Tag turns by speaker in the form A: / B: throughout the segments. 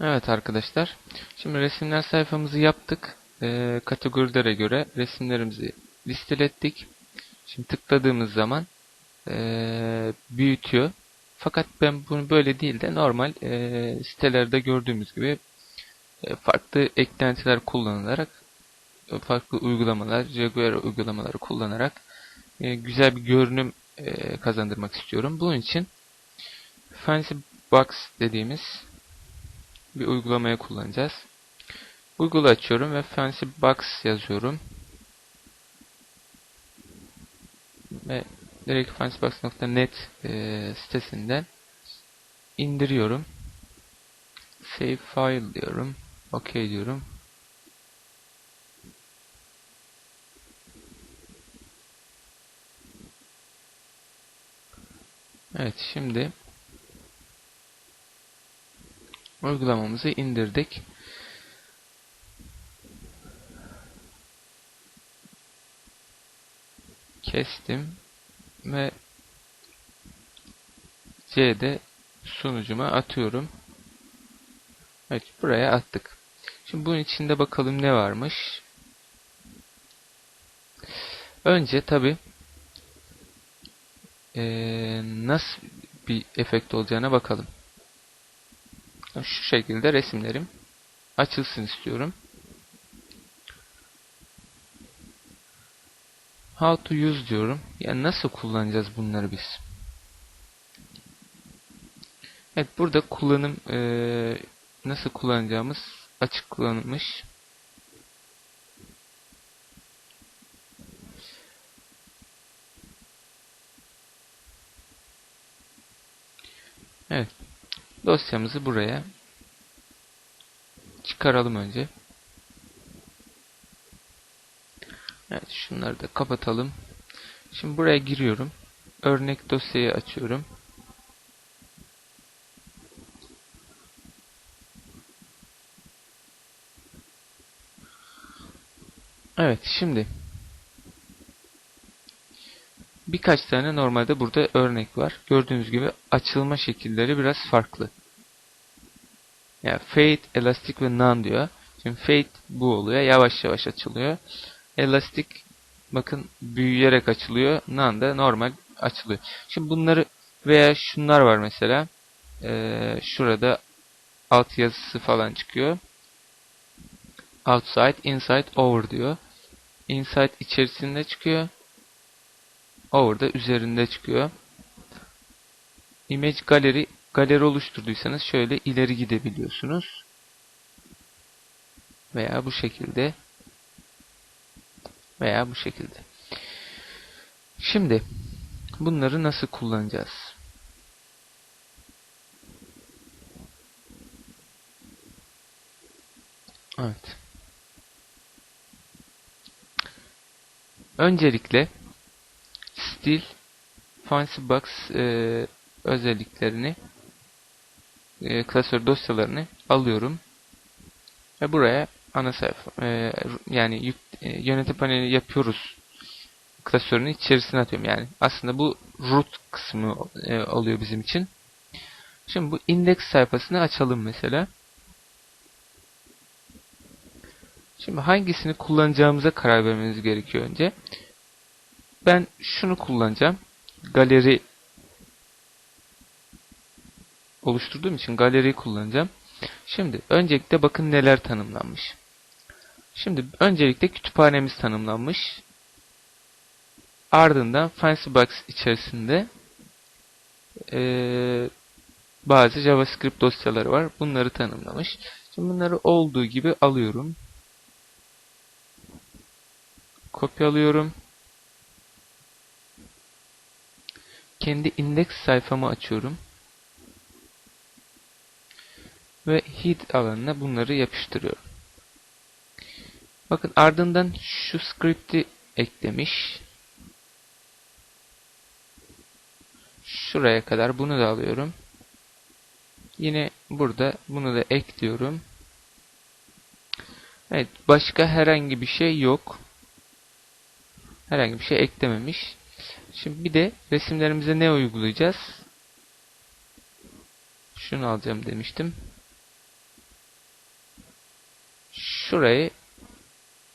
A: Evet arkadaşlar. Şimdi resimler sayfamızı yaptık. Ee, kategorilere göre resimlerimizi listelettik. Şimdi tıkladığımız zaman ee, büyütüyor. Fakat ben bunu böyle değil de normal ee, sitelerde gördüğümüz gibi ee, farklı eklentiler kullanılarak e, farklı uygulamalar, Jaguar uygulamaları kullanarak ee, güzel bir görünüm ee, kazandırmak istiyorum. Bunun için Fancy Box dediğimiz bir uygulamaya kullanacağız. Google açıyorum ve Fancy Box yazıyorum. Ve direkt fancybox.net e, sitesinden indiriyorum. Save file diyorum. OK diyorum. Evet şimdi uygulamamızı indirdik. Kestim ve C'de sunucuma atıyorum. Evet buraya attık. Şimdi bunun içinde bakalım ne varmış. Önce tabi ee, nasıl bir efekt olacağına bakalım. Şu şekilde resimlerim açılsın istiyorum. How to use diyorum. Yani nasıl kullanacağız bunları biz? Evet burada kullanım e, nasıl kullanacağımız açıklanmış. Evet. Dosyamızı buraya çıkaralım önce. Evet şunları da kapatalım. Şimdi buraya giriyorum. Örnek dosyayı açıyorum. Evet şimdi birkaç tane normalde burada örnek var. Gördüğünüz gibi açılma şekilleri biraz farklı. Yani fade, elastik ve none diyor. Şimdi fade bu oluyor. Yavaş yavaş açılıyor. Elastik bakın büyüyerek açılıyor. None da normal açılıyor. Şimdi bunları veya şunlar var mesela. Ee, şurada alt yazısı falan çıkıyor. Outside, inside, over diyor. Inside içerisinde çıkıyor. Over da üzerinde çıkıyor. Image Gallery galeri oluşturduysanız şöyle ileri gidebiliyorsunuz. Veya bu şekilde veya bu şekilde. Şimdi bunları nasıl kullanacağız? Evet. Öncelikle stil Fancy Box e, özelliklerini e, klasör dosyalarını alıyorum. Ve buraya ana sayfa e, yani yük, e, yönetim paneli yapıyoruz klasörünün içerisine atıyorum. Yani aslında bu root kısmı e, oluyor bizim için. Şimdi bu index sayfasını açalım mesela. Şimdi hangisini kullanacağımıza karar vermeniz gerekiyor önce ben şunu kullanacağım galeri oluşturduğum için galeriyi kullanacağım. Şimdi öncelikle bakın neler tanımlanmış. Şimdi öncelikle kütüphanemiz tanımlanmış. Ardından FancyBox içerisinde ee, bazı JavaScript dosyaları var. Bunları tanımlamış. Şimdi bunları olduğu gibi alıyorum. Kopyalıyorum. Kendi indeks sayfamı açıyorum ve head alanına bunları yapıştırıyorum. Bakın ardından şu script'i eklemiş. Şuraya kadar bunu da alıyorum. Yine burada bunu da ekliyorum. Evet başka herhangi bir şey yok. Herhangi bir şey eklememiş. Şimdi bir de resimlerimize ne uygulayacağız? Şunu alacağım demiştim. şurayı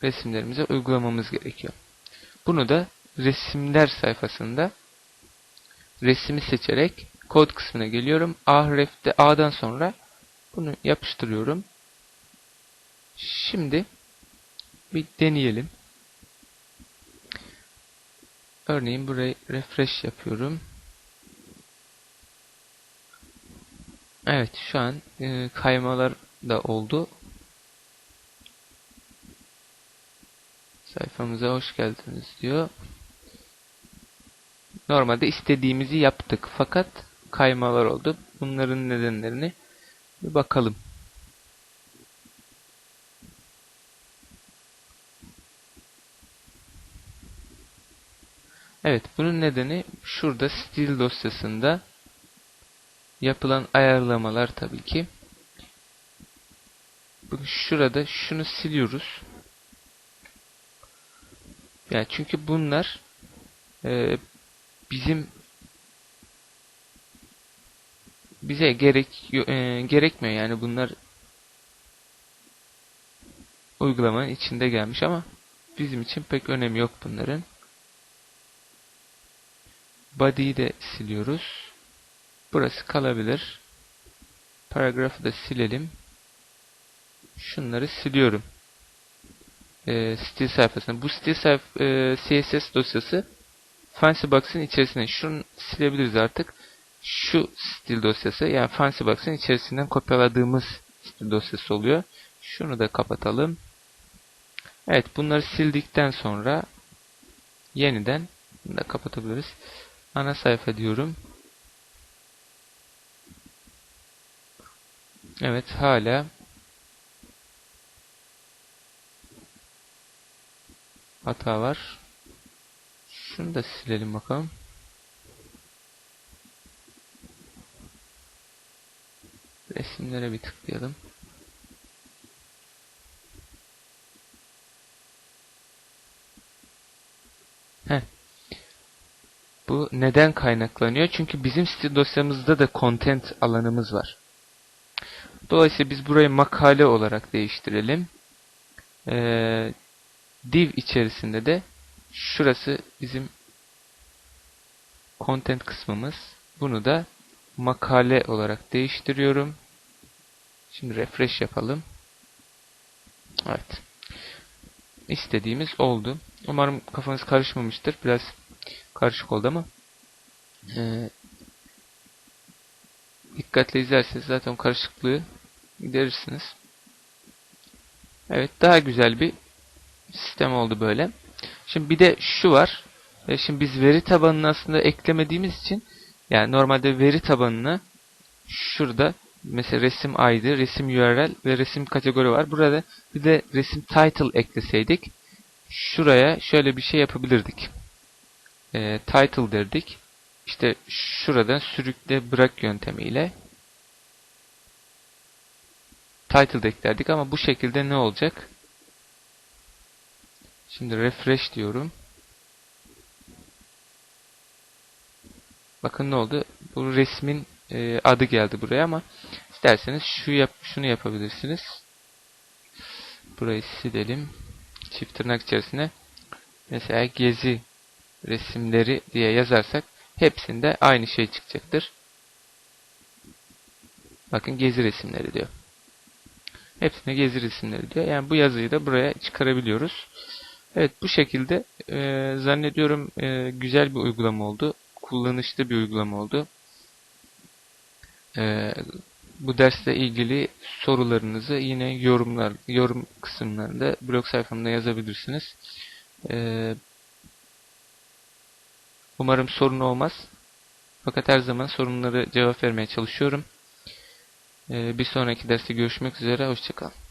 A: resimlerimize uygulamamız gerekiyor. Bunu da resimler sayfasında resmi seçerek kod kısmına geliyorum. Ahref'te A'dan sonra bunu yapıştırıyorum. Şimdi bir deneyelim. Örneğin burayı refresh yapıyorum. Evet şu an e, kaymalar da oldu. Sayfamıza hoş geldiniz diyor. Normalde istediğimizi yaptık fakat kaymalar oldu. Bunların nedenlerini bir bakalım. Evet bunun nedeni şurada stil dosyasında yapılan ayarlamalar tabii ki. Bakın şurada şunu siliyoruz. Yani çünkü bunlar e, bizim bize gerek e, gerekmiyor yani bunlar uygulamanın içinde gelmiş ama bizim için pek önemi yok bunların. Body'yi de siliyoruz. Burası kalabilir. Paragrafı da silelim. Şunları siliyorum. Ee, stil sayfasına. Bu stil sayf e, CSS dosyası Fancybox'ın içerisine. Şunu silebiliriz artık. Şu stil dosyası yani Fancybox'ın içerisinden kopyaladığımız stil dosyası oluyor. Şunu da kapatalım. Evet bunları sildikten sonra yeniden bunu da kapatabiliriz. Ana sayfa diyorum. Evet hala hata var. Şunu da silelim bakalım. Resimlere bir tıklayalım. Bu neden kaynaklanıyor? Çünkü bizim stil dosyamızda da content alanımız var. Dolayısıyla biz burayı makale olarak değiştirelim. Ee, div içerisinde de şurası bizim content kısmımız. Bunu da makale olarak değiştiriyorum. Şimdi refresh yapalım. Evet. İstediğimiz oldu. Umarım kafanız karışmamıştır. Biraz karışık oldu ama e, dikkatle izlerseniz zaten karışıklığı giderirsiniz. Evet daha güzel bir sistem oldu böyle. Şimdi bir de şu var. E, şimdi biz veri tabanını aslında eklemediğimiz için yani normalde veri tabanına şurada mesela resim ID, resim URL ve resim kategori var. Burada bir de resim title ekleseydik şuraya şöyle bir şey yapabilirdik. E, title derdik. İşte şuradan sürükle bırak yöntemiyle title eklerdik ama bu şekilde ne olacak? Şimdi refresh diyorum. Bakın ne oldu? Bu resmin e, adı geldi buraya ama isterseniz şu yap şunu yapabilirsiniz. Burayı silelim. Çift tırnak içerisine mesela gezi resimleri diye yazarsak hepsinde aynı şey çıkacaktır. Bakın gezi resimleri diyor. Hepsine gezi resimleri diyor. Yani bu yazıyı da buraya çıkarabiliyoruz. Evet bu şekilde e, zannediyorum e, güzel bir uygulama oldu. Kullanışlı bir uygulama oldu. E, bu dersle ilgili sorularınızı yine yorumlar yorum kısımlarında blog sayfamda yazabilirsiniz. E, umarım sorun olmaz. Fakat her zaman sorunları cevap vermeye çalışıyorum. E, bir sonraki derste görüşmek üzere. Hoşçakalın.